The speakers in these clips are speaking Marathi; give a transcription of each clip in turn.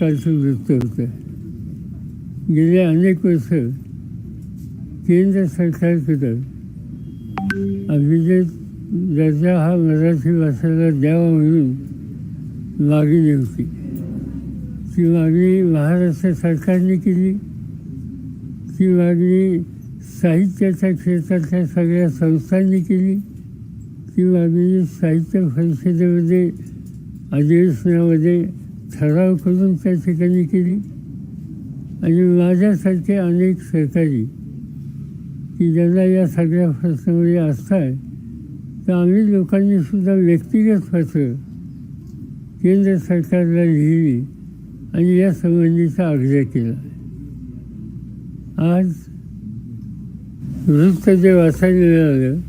कालचं वृत्त होतं. गेले अनेक वर्ष केंद्र सरकारकडं अभिजित दर्जा हा मराठी भाषेला द्यावा म्हणून मागणी होती. ती मागणी महाराष्ट्र सरकारने केली. ती मागणी साहित्याच्या क्षेत्रातल्या सगळ्या संस्थांनी केली. ती मागणी साहित्य परिषदेमध्ये अधिवेशनामध्ये ठराव करून त्या ठिकाणी केली. आणि माझ्यासारखे अनेक सहकारी की ज्यांना या सगळ्या प्रश्नामध्ये आस्था आहे तर आम्ही लोकांनीसुद्धा व्यक्तिगत पत्र केंद्र सरकारला लिहिली आणि या संबंधीचा आग्रह केला. आज वृत्त जे वाचायला मिळालं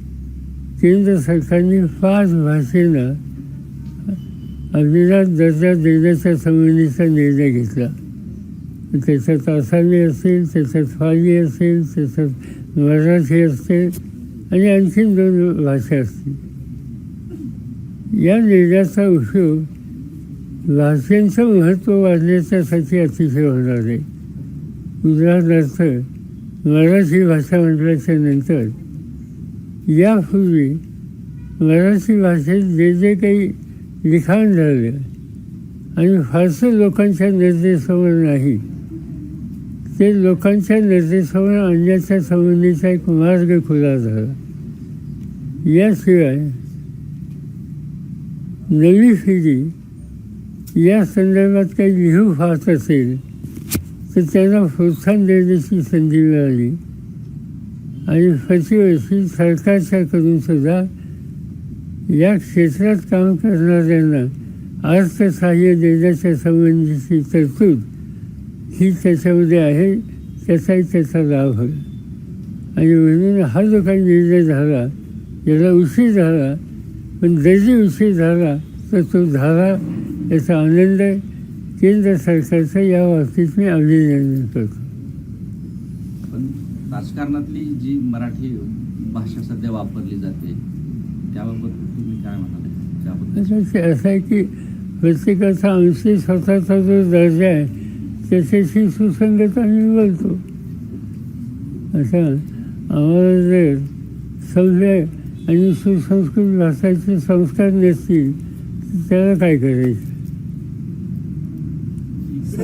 केंद्र सरकारने पाच भाषेनं अभिजात दर्जा देण्याच्या संबंधीचा निर्णय घेतला. त्याच्यात आसामी असेल त्याच्यात फाली असेल त्याच्यात मराठी असेल आणि आणखीन दोन भाषा असतील. या निर्णयाचा उपयोग भाषांचं महत्त्व वाढण्याच्यासाठी अतिशय होणार आहे. उदाहरणार्थ मराठी भाषा म्हटल्याच्या नंतर यापूर्वी मराठी भाषेत जे जे काही लिखाण झालं. आणि फारसं लोकांच्या निर्देशावर नाही. ते लोकांच्या निर्देशावर आणण्याच्या संबंधीचा एक मार्ग खुला झाला. याशिवाय नवी पिढी या संदर्भात काही लिहू फास असेल तर त्यांना प्रोत्साहन देण्याची संधी मिळाली. आणि प्रतिवर्षी सरकारच्याकडून सुद्धा या क्षेत्रात काम करणाऱ्यांना अर्थसहाय्य देण्याच्या संबंधीची तरतूद ही त्याच्यामध्ये आहे त्याचाही त्याचा लाभ होईल आणि म्हणून हा जो काही निर्णय झाला याला उशीर झाला पण जरी उशीर झाला तर तो झाला याचा आनंद केंद्र सरकारचं या बाबतीत मी अभिनंदन करतो. पण राजकारणातली जी मराठी भाषा सध्या वापरली जाते त्याबाबत तुम्ही काय म्हणाल? त्याबद्दल? असं आहे की प्रत्येकाचा अंशी स्वतःचा जो दर्जा आहे त्याच्याशी सुसंगत आम्ही बोलतो असं आम्हाला जर सभ्य आणि सुसंस्कृत भाषाचे संस्कार नसतील त्याला काय करायचं?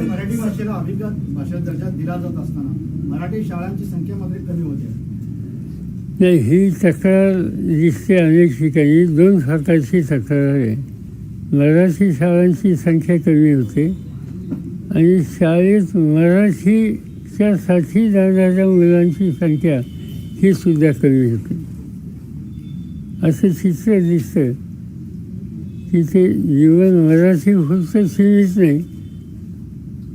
मराठी भाषेला अभिजात भाषा दर्जा दिला जात असताना मराठी शाळांची संख्या मात्र कमी होते. नाही ही तक्रार दिसते अनेक ठिकाणी दोन प्रकारची तक्रार आहे मराठी शाळांची संख्या कमी होते आणि शाळेत मराठीच्या साठी जाणाऱ्या मुलांची संख्या ही सुद्धा कमी होते असं चित्र दिसतं की ते जीवन मराठी फक्त सीमित नाही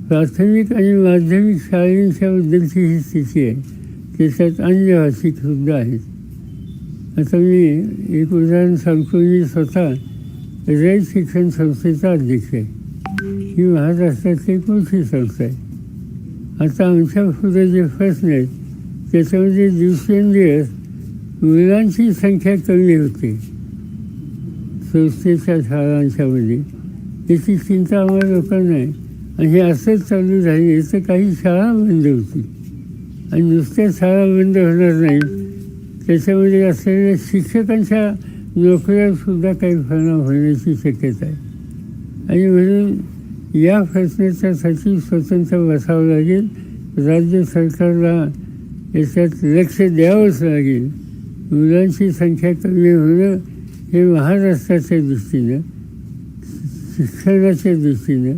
प्राथमिक आणि माध्यमिक शाळेंच्या बद्दलची ही स्थिती आहे त्याच्यात अन्य भाषिक आहेत. आता मी एक उदाहरण सांगतो मी स्वतः रयत शिक्षण संस्थेचा अध्यक्ष आहे. ही महाराष्ट्रातली एक मोठी संस्था आहे. आता आमच्या पुढे जे प्रश्न आहेत त्याच्यामध्ये दिवसेंदिवस मुलांची संख्या कमी होते. संस्थेच्या शाळांच्यामध्ये याची चिंता आम्हाला लोकांना आहे. आणि हे असंच चालू राहिले तर काही शाळा बंद होती आणि नुसत्या शाळा बंद होणार नाही. त्याच्यामध्ये असलेल्या शिक्षकांच्या नोकऱ्यासुद्धा काही परिणाम होण्याची शक्यता आहे. आणि म्हणून या प्रश्नाच्यासाठी स्वतंत्र बसावं लागेल. राज्य सरकारला याच्यात लक्ष द्यावंच लागेल. मुलांची संख्या कमी होणं हे महाराष्ट्राच्या दृष्टीनं शिक्षणाच्या दृष्टीनं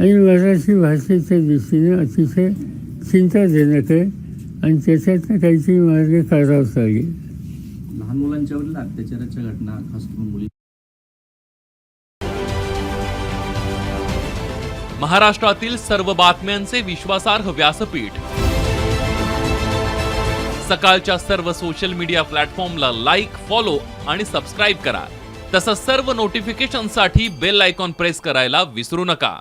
आणि मराठी भाषेच्या दृष्टीनं अतिशय चिंताजनक आहे. आणि त्याच्यातनं काहीतरी मार्ग काढावाच लागेल. लहान मुलांच्यावरील अत्याचाराच्या घटना खास करून मुली महाराष्ट्रातील सर्व बातम्यांचे विश्वासार्ह व्यासपीठ. सकाळच्या सर्व सोशल मीडिया प्लॅटफॉर्मला लाईक फॉलो आणि सबस्क्राईब करा. तसंच सर्व नोटिफिकेशनसाठी बेल आयकॉन प्रेस करायला विसरू नका.